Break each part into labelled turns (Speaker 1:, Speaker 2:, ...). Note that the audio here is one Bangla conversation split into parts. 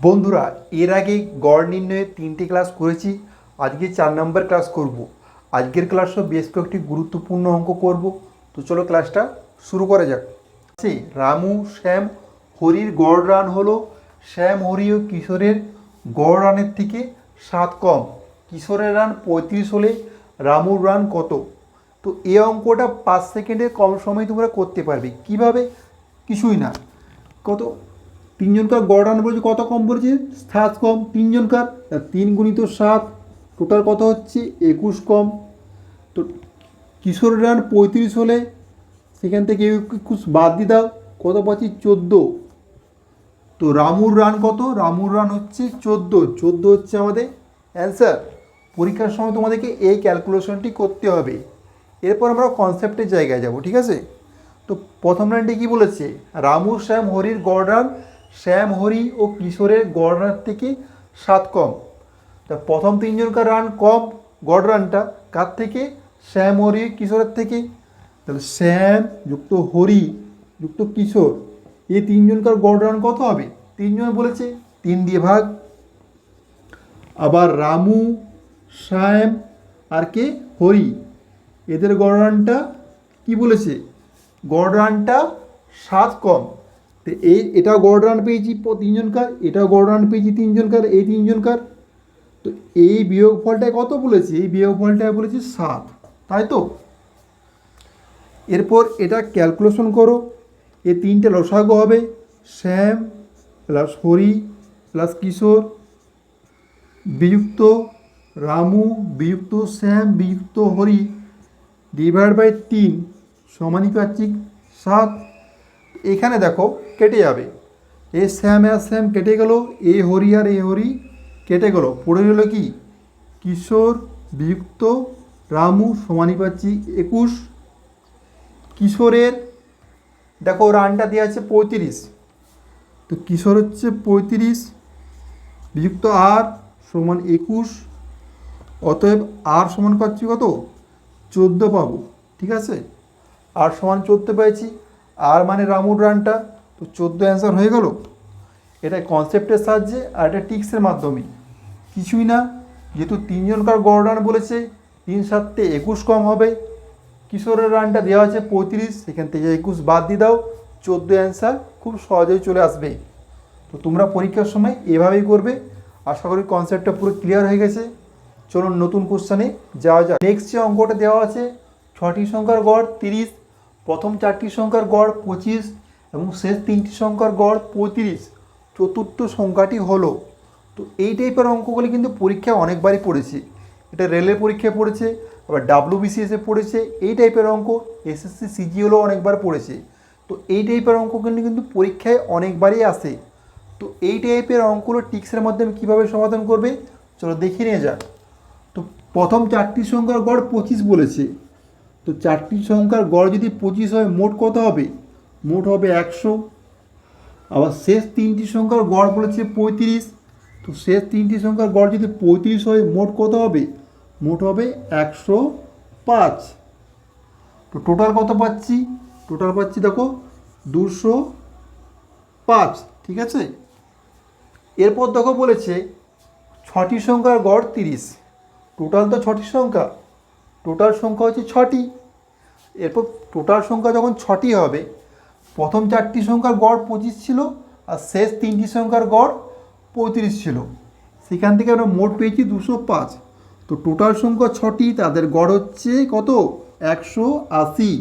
Speaker 1: বন্ধুরা, এর আগে গড় নির্ণয়ের তিনটি ক্লাস করেছি, আজকে চার নম্বর ক্লাস করব। আজকের ক্লাসও বেশ কয়েকটি গুরুত্বপূর্ণ অঙ্ক করব। তো চলো ক্লাসটা শুরু করা যাক। সে রামু, শ্যাম, হরির গড় রান হলো। শ্যাম, হরি ও কিশোরের গড় রানের থেকে সাত কম। কিশোরের রান পঁয়ত্রিশ হলে রামুর রান কত? তো এই অঙ্কটা পাঁচ সেকেন্ডের কম সময় তোমরা করতে পারবে। কীভাবে? কিছুই না। কত? তিনজনকার গড় রান বলেছে, কত কম বলেছে? সাত কম, তিনজনকার? তিন গুণিত সাত, টোটাল কত হচ্ছে? একুশ কম। তো কিশোর রান পঁয়ত্রিশ হলে সেখান থেকে একুশ বাদ দিয়ে দাও, কত পাচ্ছি? চোদ্দ। তো রামুর রান কত? রামুর রান হচ্ছে চোদ্দ। চোদ্দ হচ্ছে আমাদের অ্যান্সার পরীক্ষার সময় তোমাদেরকে এই ক্যালকুলেশনটি করতে হবে। এরপর আমরা কনসেপ্টের জায়গায় যাব, ঠিক আছে? তো প্রথম রানটি কী বলেছে? রামু, শ্যাম, হরির গড় রান শ্যাম, হরি ও কিশোরের গড় রান থেকে সাত কম। তা প্রথম তিনজনকার রান কম গড় রানটা। কার থেকে? শ্যাম, হরি, কিশোরের থেকে। তাহলে শ্যাম যুক্ত হরি, যুক্ত কিশোর এই তিনজনকার গড় রান কত হবে? তিনজন বলেছে তিন দিয়ে ভাগ। আবার রামু, শ্যাম আর কে? হরি। এদের গড় রানটা কী বলেছে? গড় রানটা সাত কম। তো এই এটা গড় রান পেয়েছি তিনজনকার এটাও গড় রান পেয়েছি তিনজনকার এই তিনজনকার। তো এই বিয়োগ ফলটায় কত বলেছে? এই বিয়োগ ফলটায় বলেছে সাত। তাই তো? এরপর এটা ক্যালকুলেশন করো। এ তিনটে লসাগু হবে। শ্যাম প্লাস হরি প্লাস কিশোর, বিযুক্ত রামু, বিযুক্ত শ্যাম, বিযুক্ত হরি, ডিভাইড বাই তিন সমানুপাতিক সাত। এখানে দেখো কেটে যাবে। এ শ্যাম আর শ্যাম কেটে গেল, এ হরি আর এ হরি কেটে গেল। পড়ে রইল কি? কিশোর বিযুক্ত রামু সমানুপাতিক একুশ। কিশোরের, দেখো রানটা দেওয়া আছে পঁয়ত্রিশ। তো কিশোর হচ্ছে পঁয়ত্রিশ বিযুক্ত আর সমান একুশ। অতএব আর সমান পাচ্ছি কত? চোদ্দ পাবো, ঠিক আছে? আর সমান চোদ্দ পেয়েছি। আর মানে রামুর রানটা তো চোদ্দ অ্যান্সার হয়ে গেল। এটা কনসেপ্টের সাহায্যে আর এটা টিক্সের মাধ্যমে। কিছুই না, যেহেতু তিনজনকার গড় রান বলেছে, তিন সাততে একুশ কম হবে। কিশোরের রানটা দেওয়া আছে পঁয়ত্রিশ, সেখান থেকে একুশ বাদ দিয়ে দাও। চোদ্দ অ্যান্সার খুব সহজেই চলে আসবে। তো তোমরা পরীক্ষার সময় এভাবেই করবে। আশা করি কনসেপ্টটা পুরো ক্লিয়ার হয়ে গেছে। চলুন নতুন কোশ্চানে যাওয়া যাক। নেক্সট যে অঙ্কটা দেওয়া আছে, ছটি সংখ্যার গড় তিরিশ প্রথম চারটি সংখ্যার গড় পঁচিশ এবং শেষ তিনটি সংখ্যার গড় পঁয়ত্রিশ। চতুর্থ সংখ্যাটি হলো। তো এই টাইপের অঙ্কগুলি কিন্তু পরীক্ষায় অনেকবারই পড়েছে। এটা রেলের পরীক্ষায় পড়েছে, আবার ডাব্লিউবিসিএসে পড়েছে, এই টাইপের অঙ্ক এসএসসি সিজিএলও অনেকবার পড়েছে। তো এই টাইপের অঙ্ক কিন্তু কিন্তু পরীক্ষায় অনেকবারই আসে। তো এই টাইপের অঙ্কগুলো টিক্সের মাধ্যমে কীভাবে সমাধান করবে, চলো দেখে নিয়ে যাক। তো প্রথম চারটি সংখ্যার গড় পঁচিশ বলেছে। তো চারটি সংখ্যার গড় যদি পঁচিশ হয়, মোট কত হবে? মোট হবে একশো। আবার শেষ তিনটি সংখ্যার গড় বলেছে পঁয়ত্রিশ। তো শেষ তিনটি সংখ্যার গড় যদি পঁয়ত্রিশ হয়, মোট কত হবে? মোট হবে একশো পাঁচ। তো টোটাল কত পাচ্ছি? টোটাল পাচ্ছি দেখো, দুশো পাঁচ, ঠিক আছে? এরপর দেখো বলেছে, ছটি সংখ্যার গড় তিরিশ। টোটাল তো ছটি সংখ্যা। টোটাল সংখ্যা হচ্ছে ছটি। এরপর টোটাল সংখ্যা যখন ছটি হবে, প্রথম চারটি সংখ্যার গড় পঁচিশ ছিল আর শেষ তিনটি সংখ্যার গড় পঁয়ত্রিশ ছিল। সেখান থেকে আমরা মোট পেয়েছি দুশো পাঁচ। তো টোটাল সংখ্যা ছটি, তাদের গড় হচ্ছে কত? একশো আশি।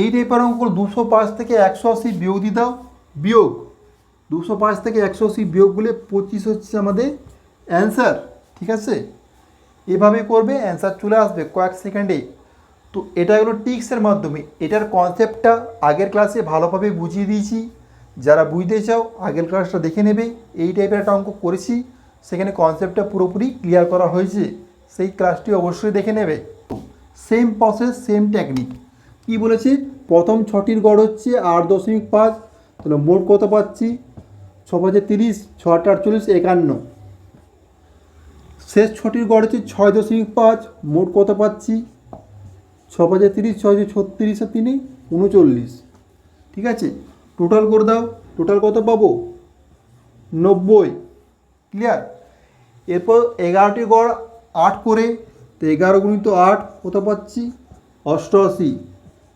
Speaker 1: এই টাইপের অঙ্ক দুশো পাঁচ থেকে একশো আশি বিয়োগ দিয়ে দাও। বিয়োগ। দুশো পাঁচ থেকে একশো আশি বিয়োগ বলে পঁচিশ হচ্ছে আমাদের অ্যান্সার ঠিক আছে? এভাবে করবে অ্যান্সার চলে আসবে কয়েক সেকেন্ডে। তো এটা হলো টিক্সের মাধ্যমে। এটার কনসেপ্টটা আগের ক্লাসে ভালোভাবে বুঝিয়ে দিয়েছি। যারা বুঝতে চাও, আগের ক্লাসটা দেখে নেবে। এই টাইপের একটা অঙ্ক করেছি। সেখানে কনসেপ্টটা পুরোপুরি ক্লিয়ার করা হয়েছে। সেই ক্লাসটি অবশ্যই দেখে নেবে। সেম প্রসেস সেম টেকনিক কি বলেছে? প্রথম ছটির গড় হচ্ছে আট দশমিক পাঁচ। তাহলে মোট কত পাচ্ছি? ছ পাঁচে তিরিশ ছ আট আটচল্লিশ, একান্ন। শেষ ছটির গড় হচ্ছে ছয় দশমিক পাঁচ। মোট কত পাচ্ছি? ছ পাঁচে তিরিশ ছয় ছত্রিশ আর তিনে উনচল্লিশ। ঠিক আছে? টোটাল করে দাও। টোটাল কত পাবো? নব্বই। ক্লিয়ার এরপর এগারোটি গড় আট করে, তো এগারো গুণিত আট, কত পাচ্ছি? অষ্টআশি।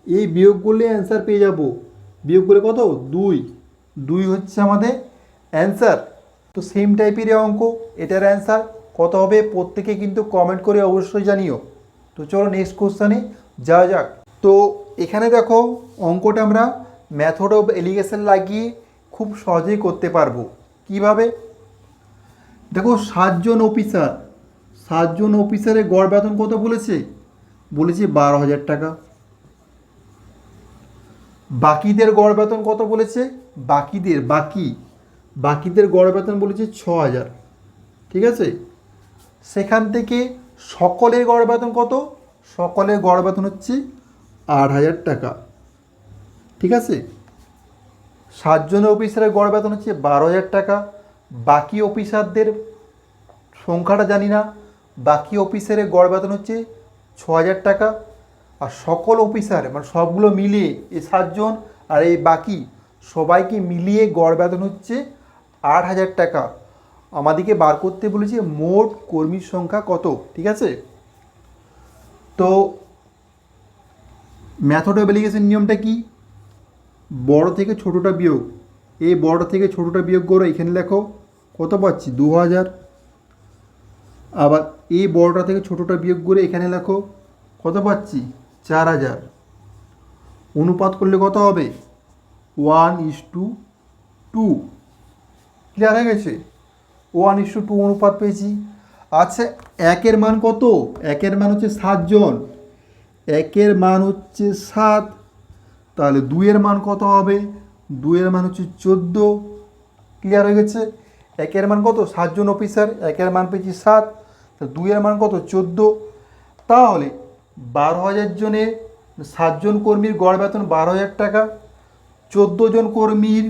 Speaker 1: এই বিয়োগ করলে অ্যান্সার পেয়ে যাব। বিয়োগ করলে কত? দুই। দুই হচ্ছে আমাদের অ্যান্সার তো সেম টাইপের অঙ্ক। এটার অ্যান্সার কত হবে? প্রত্যেকে কিন্তু কমেন্ট করে অবশ্যই জানিও। তো চলো নেক্সট কোশ্চানে যাওয়া যাক। তো এখানে দেখো অঙ্কটা আমরা ম্যাথড অফ এলিগেশন লাগিয়ে খুব সহজেই করতে পারব। কীভাবে? দেখো সাতজন অফিসার সাতজন অফিসারের গড় বেতন কত বলেছে? বলেছে বারো হাজার টাকা। বাকিদের গড় বেতন কত বলেছে? বাকিদের, বাকি। বাকিদের গড় বেতন বলেছে ছ হাজার। ঠিক আছে? সেখান থেকে সকলের গড় বেতন কত? সকলের গড় বেতন হচ্ছে আট হাজার টাকা। ঠিক আছে? সাতজন অফিসারের গড় বেতন হচ্ছে বারো হাজার টাকা। বাকি অফিসারদের সংখ্যাটা জানি না। বাকি অফিসারের গড় বেতন হচ্ছে ছ হাজার টাকা। আর সকল অফিসার মানে সবগুলো মিলিয়ে এই সাতজন আর এই বাকি সবাইকে মিলিয়ে গড় বেতন হচ্ছে আট হাজার টাকা। আমাদেরকে বার করতে বলেছে মোট কর্মীর সংখ্যা কত? ঠিক আছে? তো ম্যাথড অফ এলিগেশন নিয়মটা কি? বড় থেকে ছোটোটা বিয়োগ। এই বড় থেকে ছোটোটা বিয়োগ করো, এখানে লেখো, কত পাচ্ছি? দু হাজার। আবার এই বড়টা থেকে ছোটোটা বিয়োগ করে এখানে লেখো, কত পাচ্ছি? চার হাজার। অনুপাত করলে কত হবে? One is to two. Clear হয়ে গেছে? ওয়ান ইস টু টু অনুপাত পেয়েছি। আচ্ছা একের মান কত? একের মান হচ্ছে সাতজন একের মান হচ্ছে সাত। তাহলে দুইয়ের মান কত হবে? দুইয়ের মান হচ্ছে চোদ্দ। ক্লিয়ার হয়ে গেছে? একের মান কত? সাতজন অফিসার একের মান পেয়েছি সাত। দুইয়ের মান কত? চোদ্দ। তাহলে বারো হাজার জনে সাতজন কর্মীর গড় বেতন বারো হাজার টাকা। চোদ্দ জন কর্মীর,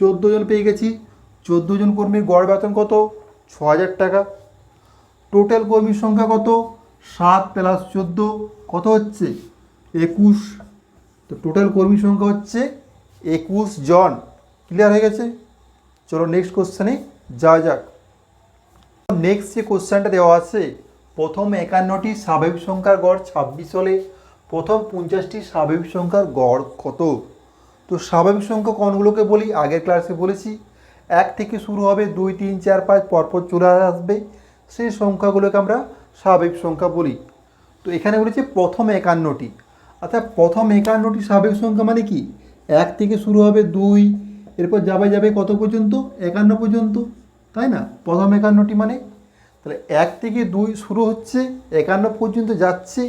Speaker 1: চোদ্দ জন পেয়ে গেছি। চোদ্দ জন কর্মীর গড় বেতন কত? ছ হাজার টাকা। টোটাল কর্মীর সংখ্যা কত? সাত প্লাস চোদ্দ, কত হচ্ছে? একুশ। তো টোটাল কর্মীর সংখ্যা হচ্ছে একুশ জন। ক্লিয়ার হয়ে গেছে? চলো নেক্সট কোশ্চেনে যাওয়া যাক। নেক্সট যে কোশ্চেনটা দেওয়া আছে, প্রথম একান্নটি স্বাভাবিক সংখ্যার গড় ছাব্বিশ হলে প্রথম পঞ্চাশটি স্বাভাবিক সংখ্যার গড় কত? তো স্বাভাবিক সংখ্যা কোনগুলোকে বলি? আগের ক্লাসে বলেছি। এক থেকে শুরু হবে দুই, তিন, চার, পাঁচ, পরপর চলে আসবে। সেই সংখ্যাগুলোকে আমরা স্বাভাবিক সংখ্যা বলি। তো এখানে বলেছে প্রথম একান্নটি। অর্থাৎ প্রথম একান্নটি স্বাভাবিক সংখ্যা মানে কি? এক থেকে শুরু হবে দুই, এরপর যাবে যাবে কত পর্যন্ত? একান্ন পর্যন্ত। তাই না? প্রথম একান্নটি মানে? তাহলে এক থেকে দুই শুরু হচ্ছে, একান্ন পর্যন্ত যাচ্ছে,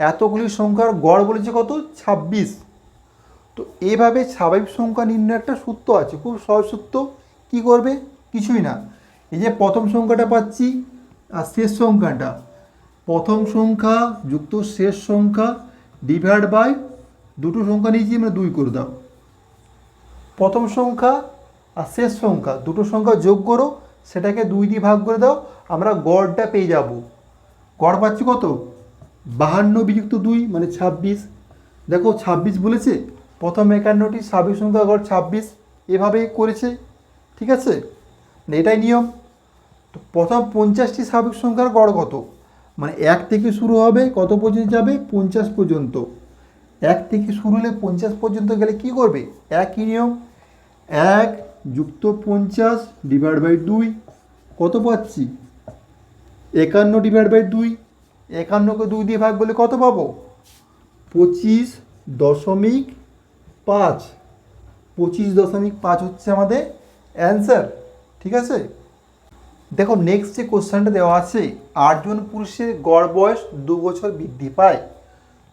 Speaker 1: এতগুলি সংখ্যার গড় বলেছে কত? ছাব্বিশ। তো এভাবে স্বাভাবিক সংখ্যা নির্ণয় একটা সূত্র আছে, খুব সহজ সূত্র। কী করবে? কিছুই না। এই যে প্রথম সংখ্যাটা পাচ্ছি আর শেষ সংখ্যাটা। প্রথম সংখ্যা যুক্ত শেষ সংখ্যা ডিভাইড বাই দুটো সংখ্যা নিয়েছি আমরা দুই করে দাও। প্রথম সংখ্যা আর শেষ সংখ্যা, দুটো সংখ্যা যোগ করো, সেটাকে দুই দিয়ে ভাগ করে দাও, আমরা গড়টা পেয়ে যাব। গড় পাচ্ছি কত? বাহান্ন বিযুক্ত দুই মানে ছাব্বিশ। দেখো ছাব্বিশ বলেছে, প্রথম একান্নটি স্বাভাবিক সংখ্যা গড় ছাব্বিশ, এভাবেই করেছে, ঠিক আছে? মানে এটাই নিয়ম। তো প্রথম পঞ্চাশটি স্বাভাবিক সংখ্যার গড় কত? মানে এক থেকে শুরু হবে কত পর্যন্ত যাবে? পঞ্চাশ পর্যন্ত। এক থেকে শুরু হলে পঞ্চাশ পর্যন্ত গেলে কি করবে? একই নিয়ম। এক যুক্ত পঞ্চাশ ডিভাইড বাই দুই, কত পাচ্ছি? একান্ন ডিভাইড বাই দুই। একান্নকে দুই দিয়ে ভাগ বলে কত পাবো? পঁচিশ দশমিক পাঁচ। পঁচিশ দশমিক পাঁচ হচ্ছে আমাদের অ্যান্সার ঠিক আছে? দেখো নেক্সট যে কোশ্চেনটা দেওয়া আছে, আটজন পুরুষের গড় বয়স দু বছর বৃদ্ধি পায়।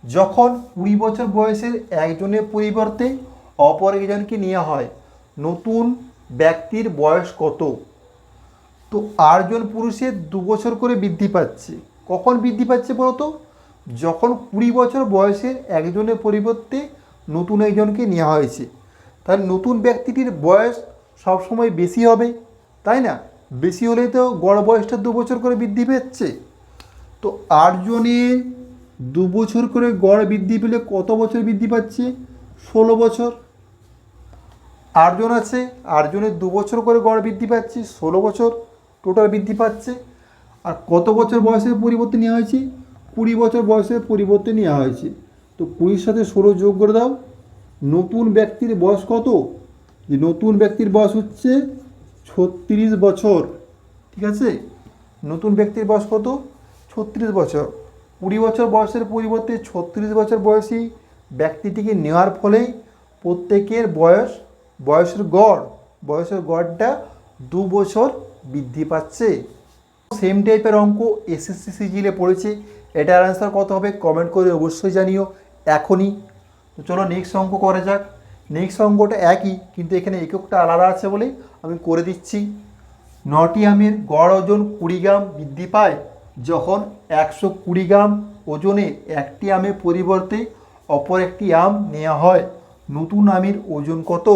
Speaker 1: যখন কুড়ি বছর বয়সের একজনের পরিবর্তে অপর একজনকে নেওয়া হয়, নতুন ব্যক্তির বয়স কত? তো আটজন পুরুষের দু বছর করে বৃদ্ধি পাচ্ছে। কখন বৃদ্ধি পাচ্ছে বলতো যখন কুড়ি বছর বয়সের একজনের পরিবর্তে নতুন একজনকে নেওয়া হয়েছে। তাহলে নতুন ব্যক্তিটির বয়স সবসময় বেশি হবে, তাই না? বেশি হলেই তো গড় বয়সটা দু বছর করে বৃদ্ধি পাচ্ছে। তো আটজনের দু বছর করে গড় বৃদ্ধি পেলে কত বছর বৃদ্ধি পাচ্ছে? ষোলো বছর। আটজন আছে আটজনের দু বছর করে গড় বৃদ্ধি পাচ্ছে, ষোলো বছর টোটাল বৃদ্ধি পাচ্ছে। আর কত বছর বয়সের পরিবর্তে নেওয়া হয়েছে? কুড়ি বছর বয়সের পরিবর্তে নেওয়া হয়েছে। তো কুড়ির সাথে ষোলো যোগ করে দাও, নতুন ব্যক্তির বয়স কত? যে নতুন ব্যক্তির বয়স হচ্ছে ছত্রিশ বছর, ঠিক আছে? নতুন ব্যক্তির বয়স কত? ছত্রিশ বছর। কুড়ি বছর বয়সের পরিবর্তে ছত্রিশ বছর বয়সী ব্যক্তিটিকে নেওয়ার ফলেই প্রত্যেকের বয়স, বয়সের গড়, বয়সের গড়টা দু বছর বৃদ্ধি পাচ্ছে। সেম টাইপের অঙ্ক এসএসসি সিজিলে পড়েছে। এটার অ্যান্সার কত হবে? কমেন্ট করে অবশ্যই জানিও এখনই। তো চলো নেক্সট অঙ্ক করা যাক। নেক্সট অঙ্কটা একই, কিন্তু এখানে এককটা আলাদা আছে বলে আমি করে দিচ্ছি। নটি আমের গড় ওজন কুড়ি গ্রাম বৃদ্ধি পায় যখন একশো কুড়ি গ্রাম ওজনে একটি আমের পরিবর্তে অপর একটি আম নেওয়া হয়। নতুন আমের ওজন কত?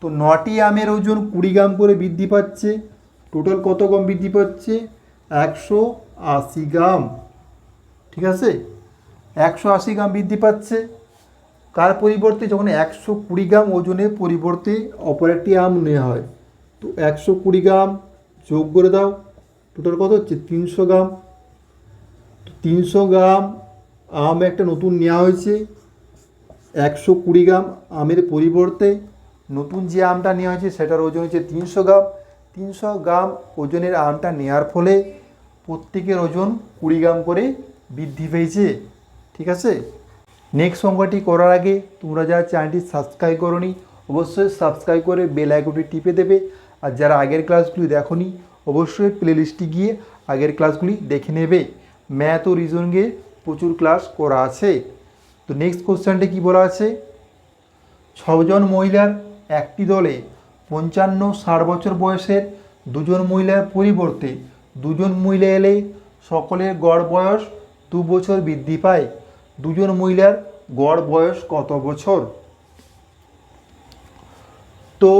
Speaker 1: তো নটি আমের ওজন কুড়ি গ্রাম করে বৃদ্ধি পাচ্ছে। টোটাল কত গ্রাম বৃদ্ধি পাচ্ছে? একশো আশি গ্রাম। ঠিক আছে? একশো আশি গ্রাম বৃদ্ধি পাচ্ছে। কার পরিবর্তে? যখন একশো কুড়ি গ্রাম ওজনের পরিবর্তে অপর একটি আম নেওয়া হয়, তো একশো কুড়ি গ্রাম যোগ করে দাও, টোটাল কত হচ্ছে? তিনশো গ্রাম। তিনশো গ্রাম আম একটা নতুন নেওয়া হয়েছে, একশো কুড়ি গ্রাম আমের পরিবর্তে। নতুন যে আমটা নেওয়া হয়েছে, সেটার ওজন হচ্ছে তিনশো গ্রাম। তিনশো গ্রাম ওজনের আমটা নেওয়ার ফলে প্রত্যেকের ওজন কুড়ি গ্রাম করে বৃদ্ধি পেয়েছে। ঠিক আছে? নেক্সট সংখ্যাটি করার আগে তোমরা যারা চ্যানেলটি সাবস্ক্রাইব করনি, অবশ্যই সাবস্ক্রাইব করে বেল আইকনটি টিপে দেবে। আর যারা আগের ক্লাসগুলি দেখোনি, অবশ্যই প্লেলিস্টে গিয়ে আগের ক্লাসগুলি দেখে নেবে। ম্যাথ ও রিজনিংয়ে প্রচুর ক্লাস করা আছে। তো নেক্সট কোশ্চেনটা কি বলা আছে? ছজন মহিলার একটি দলে পঞ্চান্ন ষাট বছর বয়সের দুজন মহিলার পরিবর্তে দুজন মহিলা এলে সকলের গড় বয়স দু বছর বৃদ্ধি পায়। দুজন মহিলার গড় বয়স কত বছর? তো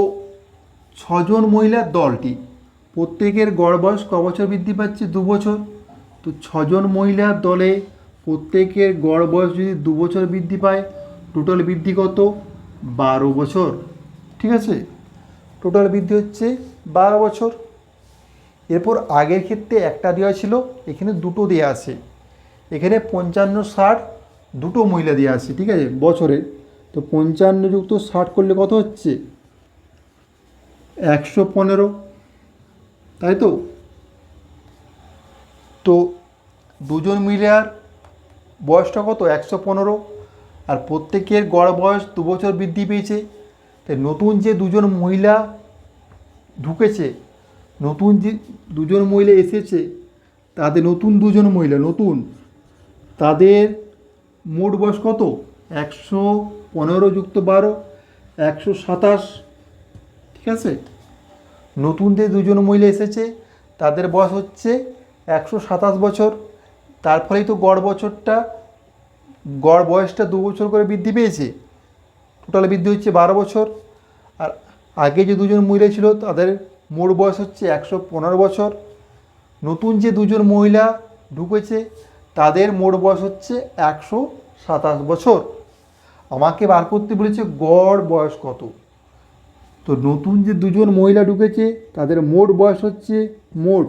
Speaker 1: ছজন মহিলার দলটি প্রত্যেকের গড় বয়স ক বছর বৃদ্ধি পাচ্ছে? দু বছর। তো ছজন মহিলার দলে প্রত্যেকের গড় বয়স যদি দু বছর বৃদ্ধি পায় টোটাল বৃদ্ধি কত? বারো বছর। ঠিক আছে? টোটাল বৃদ্ধি হচ্ছে বারো বছর। এরপর আগের ক্ষেত্রে একটা দেওয়া ছিল, এখানে দুটো দেওয়া আছে। এখানে পঞ্চান্ন, ষাট দুটো মহিলা দিয়ে আছে ঠিক আছে? বছরে। তো পঞ্চান্ন যুক্ত ষাট করলে কত হচ্ছে? একশো পনেরো। তাই তো? তো দুজন মহিলার বয়সটা কত? একশো পনেরো। আর প্রত্যেকের গড় বয়স দু বছর বৃদ্ধি পেয়েছে। তাই নতুন যে দুজন মহিলা ঢুকেছে, নতুন যে দুজন মহিলা এসেছে, তাদের নতুন দুজন মহিলা, নতুন, তাদের মোট বয়স কত? একশো পনেরো যুক্ত বারো, একশো সাতাশ। ঠিক আছে? নতুন যে দুজন মহিলা এসেছে, তাদের বয়স হচ্ছে একশো সাতাশ বছর। তার ফলেই তো গড় বছরটা, গড় বয়সটা দু বছর করে বৃদ্ধি পেয়েছে। টোটাল বৃদ্ধি হচ্ছে বারো বছর। আর আগে যে দুজন মহিলা ছিল, তাদের মোট বয়স হচ্ছে একশো পনেরো বছর। নতুন যে দুজন মহিলা ঢুকেছে তাদের মোট বয়স হচ্ছে একশো সাতাশ বছর। আমাকে বার করতে বলেছে, গড় বয়স কত? তো নতুন যে দুজন মহিলা ঢুকেছে, তাদের মোট বয়স হচ্ছে, মোট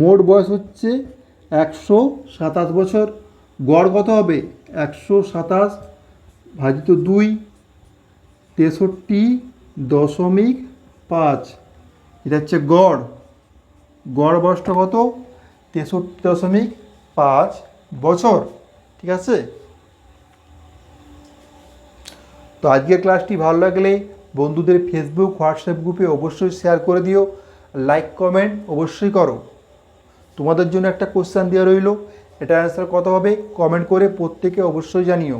Speaker 1: মোট বয়স হচ্ছে একশো সাতাশ বছর। গড় কত হবে? একশো সাতাশ ভাজিত দুই, তেষট্টি দশমিক পাঁচ। এটা হচ্ছে গড়। গড় বয়সটা কত? তেষট্টি দশমিক পাঁচ বছর, ঠিক আছে? তো আজকের ক্লাসটি ভালো লাগলে বন্ধুদের ফেসবুক হোয়াটসঅ্যাপ গ্রুপে অবশ্যই শেয়ার করে দিও। লাইক কমেন্ট অবশ্যই করো। তোমাদের জন্য একটা কোশ্চেন দেওয়া রইল। এটা অ্যান্সার কত হবে? কমেন্ট করে প্রত্যেকে অবশ্যই জানিও।